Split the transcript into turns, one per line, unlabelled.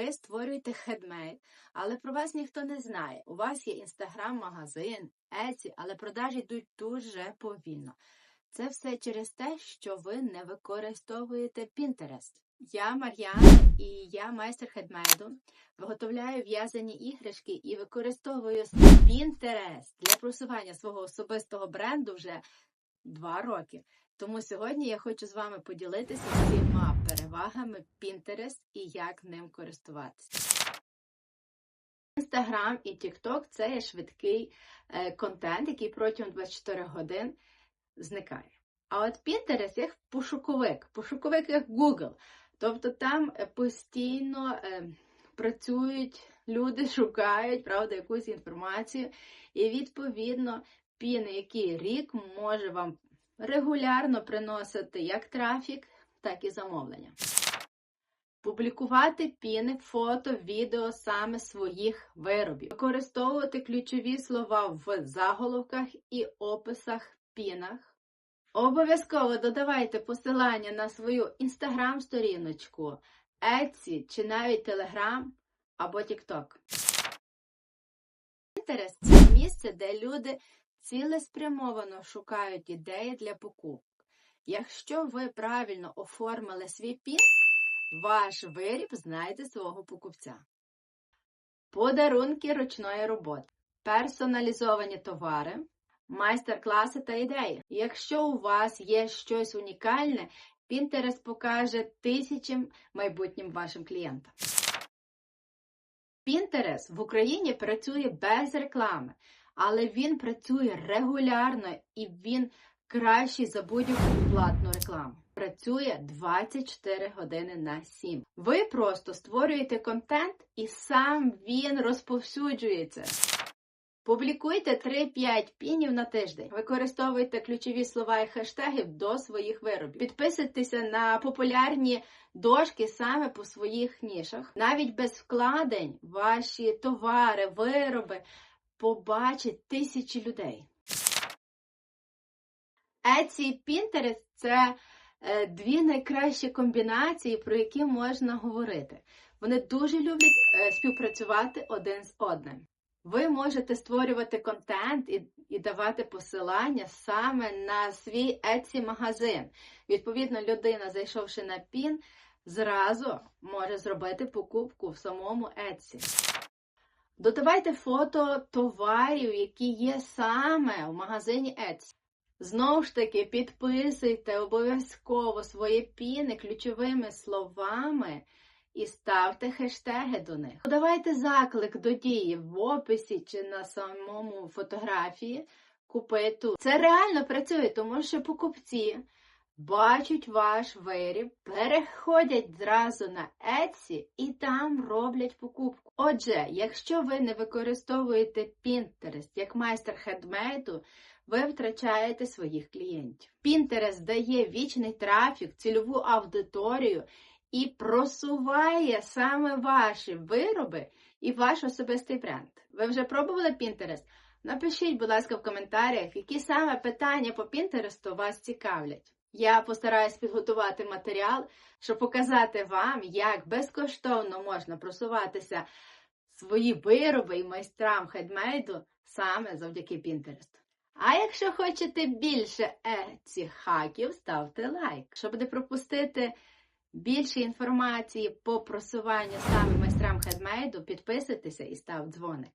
Ви створюєте хедмейд, але про вас ніхто не знає. У вас є інстаграм-магазин, Еці, але продажі йдуть дуже повільно. Це все через те, що ви не використовуєте Pinterest. Я Мар'яна і я майстер хедмейду. Виготовляю в'язані іграшки і використовую Pinterest для просування свого особистого бренду вже два роки. Тому сьогодні я хочу з вами поділитися всіма перевагами Pinterest і як ним користуватися. Інстаграм і TikTok – це є швидкий е, контент, який протягом 24 годин зникає. А от Pinterest як пошуковик, пошуковик як Google. Тобто там е, постійно е, працюють люди, шукають правда, якусь інформацію, і відповідно пін, який рік може вам регулярно приносити як трафік, так і замовлення. Публікувати піни, фото, відео саме своїх виробів, використовувати ключові слова в заголовках і описах пінах. Обов'язково додавайте посилання на свою інстаграм-сторіночку, Etsy чи навіть Telegram або TikTok. Pinterest – це місце, де люди цілеспрямовано шукають ідеї для покупок. Якщо ви правильно оформили свій пін, ваш виріб знайде свого покупця. Подарунки ручної роботи, персоналізовані товари, майстер-класи та ідеї. Якщо у вас є щось унікальне, Pinterest покаже тисячам майбутнім вашим клієнтам. Pinterest в Україні працює без реклами, але він працює регулярно і він кращий за будь-яку платну рекламу. Працює 24 години на 7. Ви просто створюєте контент і сам він розповсюджується. Публікуйте 3-5 пінів на тиждень. Використовуйте ключові слова і хештеги до своїх виробів. Підписуйтеся на популярні дошки саме по своїх нішах. Навіть без вкладень ваші товари, вироби побачать тисячі людей. Etsy і Pinterest – це е, дві найкращі комбінації, про які можна говорити. Вони дуже люблять е, співпрацювати один з одним. Ви можете створювати контент і, і давати посилання саме на свій Etsy магазин. Відповідно, людина, зайшовши на пін, зразу може зробити покупку в самому Etsy. Додавайте фото товарів, які є саме в магазині Etsy. Знову ж таки, підписуйте обов'язково свої піни ключовими словами і ставте хештеги до них. Давайте заклик до дії в описі чи на самому фотографії купи тут. Це реально працює, тому що покупці бачать ваш виріб, переходять зразу на Etsy і там роблять покупку. Отже, якщо ви не використовуєте Pinterest як майстер хедмейду, ви втрачаєте своїх клієнтів. Pinterest дає вічний трафік, цільову аудиторію і просуває саме ваші вироби і ваш особистий бренд. Ви вже пробували Pinterest? Напишіть, будь ласка, в коментарях, які саме питання по Pinterest вас цікавлять. Я постараюсь підготувати матеріал, щоб показати вам, як безкоштовно можна просуватися свої вироби і майстрам хедмейду саме завдяки Pinterest. А якщо хочете більше цих хаків, ставте лайк, щоб не пропустити більше інформації по просуванню саме майстрам хедмейду, підписуйтеся і став дзвоник.